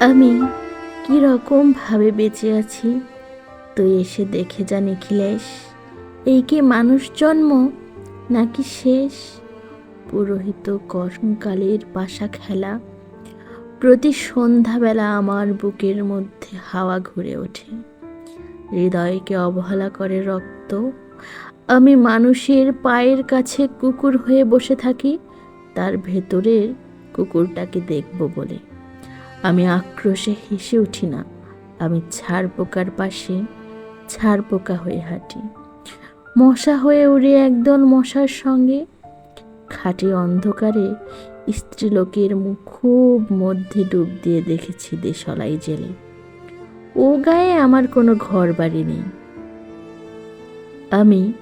আমি কি রকম ভাবে বেঁচে আছি? তুই এসে দেখে যা নিখিলেশ। এই কি মানুষ জন্ম, নাকি শেষ? পুরোহিত কর্মকালের পাশা খেলা। প্রতি সন্ধ্যাবেলা আমার বুকের মধ্যে হাওয়া ঘুরে ওঠে। হৃদয়কে অবহেলা করে রক্ত। আমি মানুষের পায়ের কাছে কুকুর হয়ে বসে থাকি, তার ভেতরের কুকুরটাকে দেখব বলে। আমি আক্রোশে হেসে উঠি না। আমি ছাড় পোকার পাশে ছাড় পোকা হয়ে হাঁটি। মশা হয়ে উড়ে একদল মশার সঙ্গে। খাঁটি অন্ধকারে স্ত্রীলোকের মুখ খুব মধ্যে ডুব দিয়ে দেখেছি দেশলাই জেলে। ও গায়ে আমার কোনো ঘর বাড়ি নেই। আমি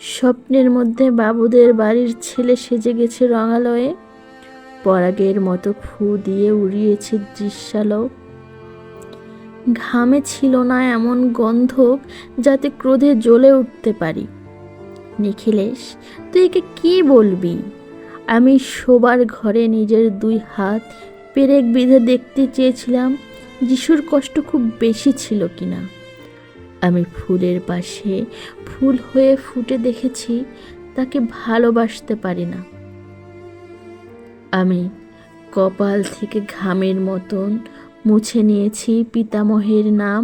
স্বপ্নের মধ্যে বাবুদের বাড়ির ছেলে সেজে গেছে রঙালয়ে। পরাগের মতো ফু দিয়ে উড়িয়েছে দৃশ্যালোক ঘামে ছিল না এমন গন্ধক যাতে ক্রোধে জ্বলে উঠতে পারি। নিখিলেশ, তুই একে কি বলবি? আমি শোবার ঘরে নিজের দুই হাত পেরেক বিধে দেখতে চেয়েছিলাম যিশুর কষ্ট খুব বেশি ছিল কিনা। আমি ফুলের পাশে ফুল হয়ে ফুটে দেখেছি, তাকে ভালোবাসতে পারি না। আমি কপাল থেকে ঘামের মতন মুছে নিয়েছি পিতামহের নাম।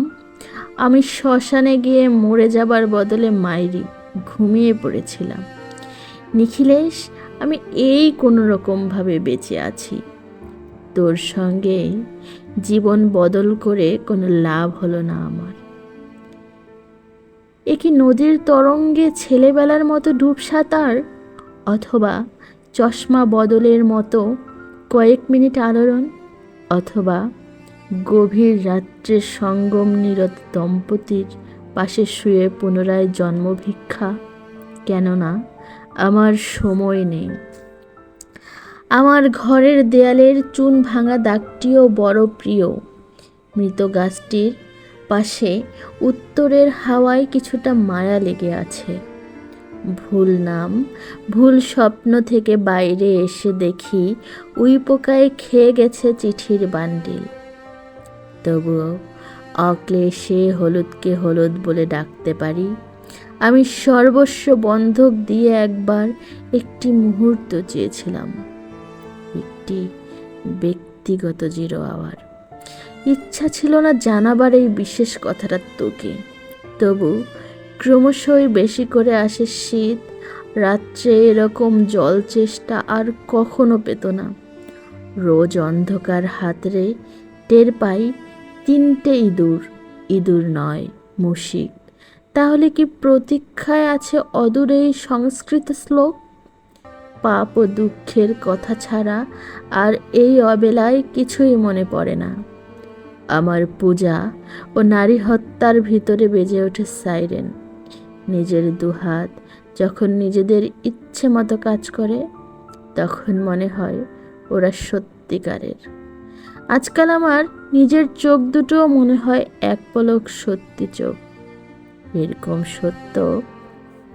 আমি শ্মশানে গিয়ে মরে যাবার বদলে মাইরি ঘুমিয়ে পড়েছিলাম। নিখিলেশ, আমি এই কোনো রকমভাবে বেঁচে আছি। তোর সঙ্গে জীবন বদল করে কোনো লাভ হলো না আমার। এ কি নদীর তরঙ্গে ছেলেবেলার মতো ডুব সাঁতার অথবা চশমা বদলের মতো কয়েক মিনিট আলোড়ন অথবা গভীর রাত্রের সঙ্গম নিরত দম্পতির পাশে শুয়ে পুনরায় জন্মভিক্ষা কেননা আমার সময় নেই। আমার ঘরের দেয়ালের চুন ভাঙা দাগটিও বড় প্রিয়। মৃত গাছটির পাশে উত্তরের হাওয়ায় কিছুটা মায়া লেগে আছে। ভুল নাম, ভুল স্বপ্ন থেকে বাইরে এসে দেখি উই পোকায় খেয়ে গেছে চিঠির বান্ডিল। তবুও অক্লেশে হলুদকে হলুদ বলে ডাকতে পারি। আমি সর্বস্ব বন্ধক দিয়ে একবার একটি মুহূর্ত চেয়েছিলাম। একটি ব্যক্তিগত জিরো আওয়ার। ইচ্ছা ছিল না জানাবার এই বিশেষ কথাটা তোকে। তবু ক্রমশই বেশি করে আসে শীত, রাত্রে এরকম জল চেষ্টা আর কখনো পেত না। রোজ অন্ধকার হাতরে টের পাই তিনটে ইঁদুর ইঁদুর নয়, মুশিক। তাহলে কি প্রতীক্ষায় আছে অদূর এই সংস্কৃত শ্লোক? পাপ ও দুঃখের কথা ছাড়া আর এই অবেলায় কিছুই মনে পড়ে না। আমার পূজা ও নারী হত্যার ভিতরে বেজে ওঠে সাইরেন। নিজের দুহাত যখন নিজেদের ইচ্ছে মতো কাজ করে, তখন মনে হয় ওরা সত্যিকারের। আজকাল আমার নিজের চোখ দুটো মনে হয় এক পলক সত্যি চোখ। এরকম সত্য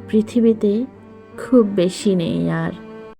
পৃথিবীতে খুব বেশি নেই আর।